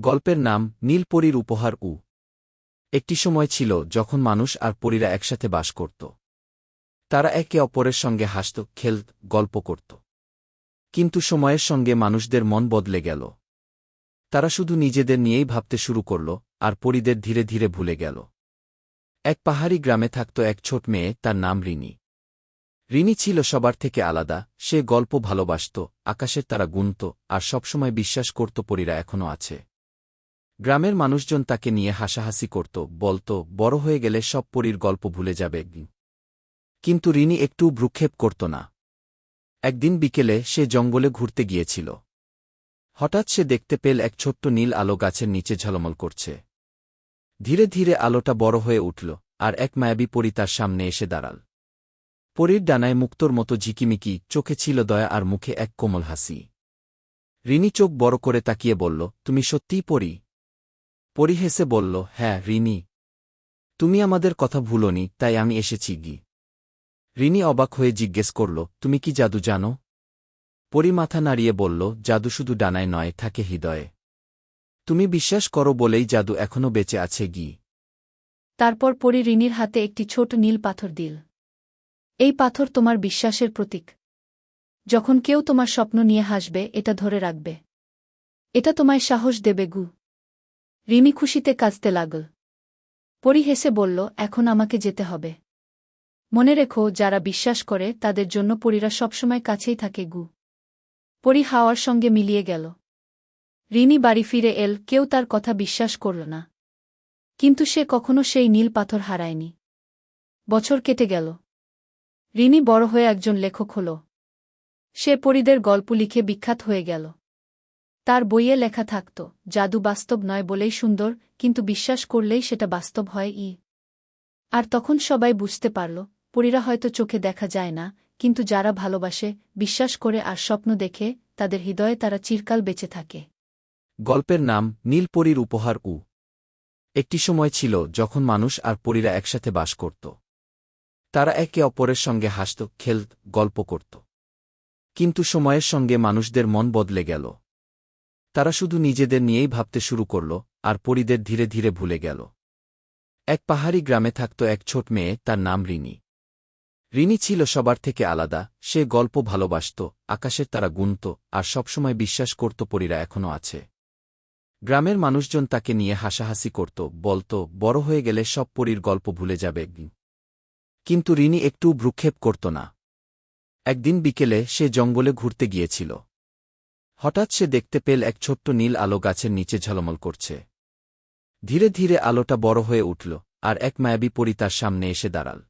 গল্পের নাম নীলপরীর উপহার উ। একটি সময় ছিল যখন মানুষ আর পরীরা একসাথে বাস করত। তারা একে অপরের সঙ্গে হাসত, খেলত, গল্প করত। কিন্তু সময়ের সঙ্গে মানুষদের মন বদলে গেল। তারা শুধু নিজেদের নিয়েই ভাবতে শুরু করল আর পরীদের ধীরে ধীরে ভুলে গেল। এক পাহাড়ি গ্রামে থাকত এক ছোট মেয়ে, তার নাম রিনি। রিনি ছিল সবার থেকে আলাদা, সে গল্প ভালোবাসত, আকাশের তারা গুনত আর সবসময় বিশ্বাস করত পরীরা এখনও আছে। গ্রামের মানুষজন তাকে নিয়ে হাসাহাসি করত, বলত, বড় হয়ে গেলে সব পরীর গল্প ভুলে যাবে। কিন্তু রিনি একটু ভ্রুক্ষেপ করত না। একদিন বিকেলে সে জঙ্গলে ঘুরতে গিয়েছিল। হঠাৎ সে দেখতে পেল এক ছোট্ট নীল আলো গাছের নিচে ঝলমল করছে। ধীরে ধীরে আলোটা বড় হয়ে উঠল, আর এক মায়াবী পরী তার সামনে এসে দাঁড়াল। পরীর ডানায় মুক্তোর মতো ঝিকিমিকি, চোখে ছিল দয়া আর মুখে এক কোমল হাসি। রিনি চোখ বড় করে তাকিয়ে বলল, তুমি সত্যিই পড়ি পরি? হেসে বলল হ্যাঁ রিনি। তুমি আমাদের কথা ভুলনি, তাই আমি এসেছি গি। রিনি অবাক হয়ে জিজ্ঞেস করল, তুমি কি জাদু জানো? পরি মাথা নাড়িয়ে বলল, জাদু শুধু ডানায় নয়, থাকে হৃদয়ে। তুমি বিশ্বাস করো বলেই জাদু এখনও বেঁচে আছে গি। তারপর পরি রিনির হাতে একটি ছোট নীল পাথর দিল। এই পাথর তোমার বিশ্বাসের প্রতীক। যখন কেউ তোমার স্বপ্ন নিয়ে হাসবে, এটা ধরে রাখবে। এটা তোমায় সাহস দেবে গু। রিনি খুশিতে কাঁদতে লাগল। পরি হেসে বলল, এখন আমাকে যেতে হবে। মনে রেখো, যারা বিশ্বাস করে, তাদের জন্য পরীরা সবসময় কাছেই থাকে গু। পরি হাওয়ার সঙ্গে মিলিয়ে গেল। রিনি বাড়ি ফিরে এল, কেউ তার কথা বিশ্বাস করল না। কিন্তু সে কখনো সেই নীল পাথর হারায়নি। বছর কেটে গেল। রিনি বড় হয়ে একজন লেখক হল। সে পরিদের গল্প লিখে বিখ্যাত হয়ে গেল। তার বইয়ে লেখা থাকত, জাদু বাস্তব নয় বলেই সুন্দর, কিন্তু বিশ্বাস করলেই সেটা বাস্তব হয় ই। আর তখন সবাই বুঝতে পারল, পরীরা হয়তো চোখে দেখা যায় না, কিন্তু যারা ভালোবাসে, বিশ্বাস করে আর স্বপ্ন দেখে, তাদের হৃদয়ে তারা চিরকাল বেঁচে থাকে। গল্পের নাম নীলপরীর উপহার উ। একটি সময় ছিল যখন মানুষ আর পরীরা একসাথে বাস করত। তারা একে অপরের সঙ্গে হাসত, খেলত, গল্প করত। কিন্তু সময়ের সঙ্গে মানুষদের মন বদলে গেল। তারা শুধু নিজেদের নিয়েই ভাবতে শুরু করল, আর পরীদের ধীরে ধীরে ভুলে গেল। এক পাহাড়ি গ্রামে থাকত এক ছোট মেয়ে, তার নাম রিনি। রিনি ছিল সবার থেকে আলাদা, সে গল্প ভালোবাসত, আকাশের তারা গুনত, আর সবসময় বিশ্বাস করত পরীরা এখনও আছে। গ্রামের মানুষজন তাকে নিয়ে হাসাহাসি করত, বলত, বড় হয়ে গেলে সব পরীর গল্প ভুলে যাবে কিন্তু রিনি একটু ভ্রুক্ষেপ করত না। একদিন বিকেলে সে জঙ্গলে ঘুরতে গিয়েছিল। হঠাৎ সে দেখতে পেল এক ছোট্ট নীল আলো গাছের নিচে ঝলমল করছে। ধীরে ধীরে আলোটা বড় হয়ে উঠল, আর এক মায়াবী পরী তার সামনে এসে দাঁড়াল।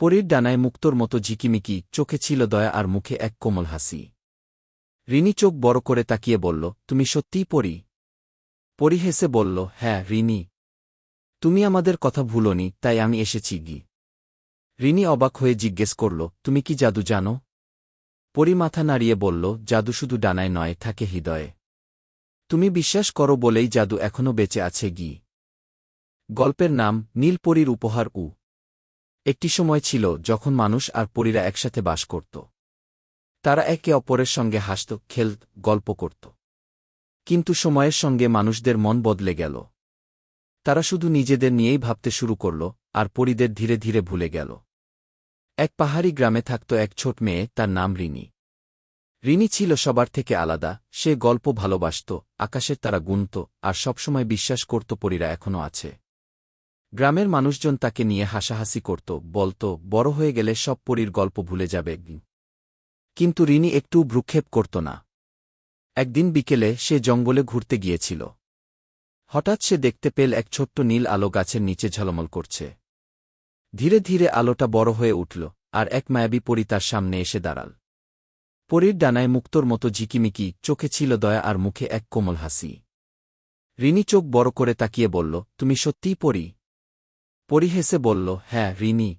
পরীর ডানায় মুক্তোর মতো ঝিকিমিকি, চোখে ছিল দয়া আর মুখে এক কোমল হাসি। রিনি চোখ বড় করে তাকিয়ে বলল, তুমি সত্যিই পড়ি পরি হেসে বলল হ্যাঁ রিনি। তুমি আমাদের কথা ভুলনি, তাই আমি এসেছি গি। রিনি অবাক হয়ে জিজ্ঞেস করল, তুমি কি জাদু জানো? পরি মাথা নাড়িয়ে বলল, জাদু শুধু ডানায় নয়, থাকে হৃদয়ে। তুমি বিশ্বাস করো বলেই জাদু এখনও বেঁচে আছে, গি। গল্পের নাম, নীলপরীর উপহার উ। একটি সময় ছিল যখন মানুষ আর পরীরা একসাথে বাস করত। তারা একে অপরের সঙ্গে হাসত, খেলত, গল্প করত। কিন্তু সময়ের সঙ্গে মানুষদের মন বদলে গেল। তারা শুধু নিজেদের নিয়েই ভাবতে শুরু করল, আর পরীদের ধীরে ধীরে ভুলে গেল। এক পাহাড়ি গ্রামে থাকত এক ছোট মেয়ে, তার নাম রিনি। রিনি ছিল সবার থেকে আলাদা, সে গল্প ভালোবাসত, আকাশের তারা গুনত, আর সবসময় বিশ্বাস করত পরীরা এখনও আছে। গ্রামের মানুষজন তাকে নিয়ে হাসাহাসি করত, বলত, বড় হয়ে গেলে সব পরীর গল্প ভুলে যাবে কিন্তু রিনি একটু ভ্রুক্ষেপ করত না। একদিন বিকেলে সে জঙ্গলে ঘুরতে গিয়েছিল। হঠাৎ সে দেখতে পেল এক ছোট্ট নীল আলো গাছের নিচে ঝলমল করছে। ধীরে ধীরে আলোটা বড় হয়ে উঠল, আর এক মায়াবী পরি তার সামনে এসে দাঁড়াল। পরীর ডানায় মুক্তোর মতো ঝিকিমিকি, চোখে ছিল দয়া আর মুখে এক কোমল হাসি। রিনি চোখ বড় করে তাকিয়ে বলল, তুমি সত্যিই পড়ি পরি হেসে বলল হ্যাঁ রিনি।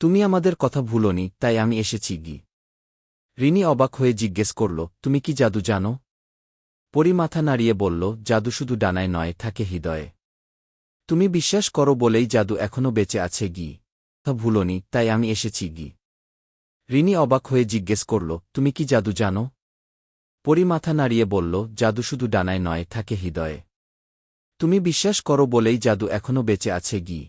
তুমি আমাদের কথা ভুলনি, তাই আমি এসেছি গি। রিনি অবাক হয়ে জিজ্ঞেস করল, তুমি কি জাদু জানো? পরি মাথা নাড়িয়ে বলল, জাদু শুধু ডানায় নয়, থাকে হৃদয়ে। তুমি বিশ্বাস করো বলেই জাদু এখনও বেঁচে আছে গি। তা ভুলনি তাই আমি এসেছি গি। রিনি অবাক হয়ে জিজ্ঞেস করল, তুমি কি জাদু জানো? পরি মাথা নাড়িয়ে বলল, জাদু শুধু ডানায় নয়, থাকে হৃদয়ে। তুমি বিশ্বাস করো বলেই জাদু এখনও বেঁচে আছে গি।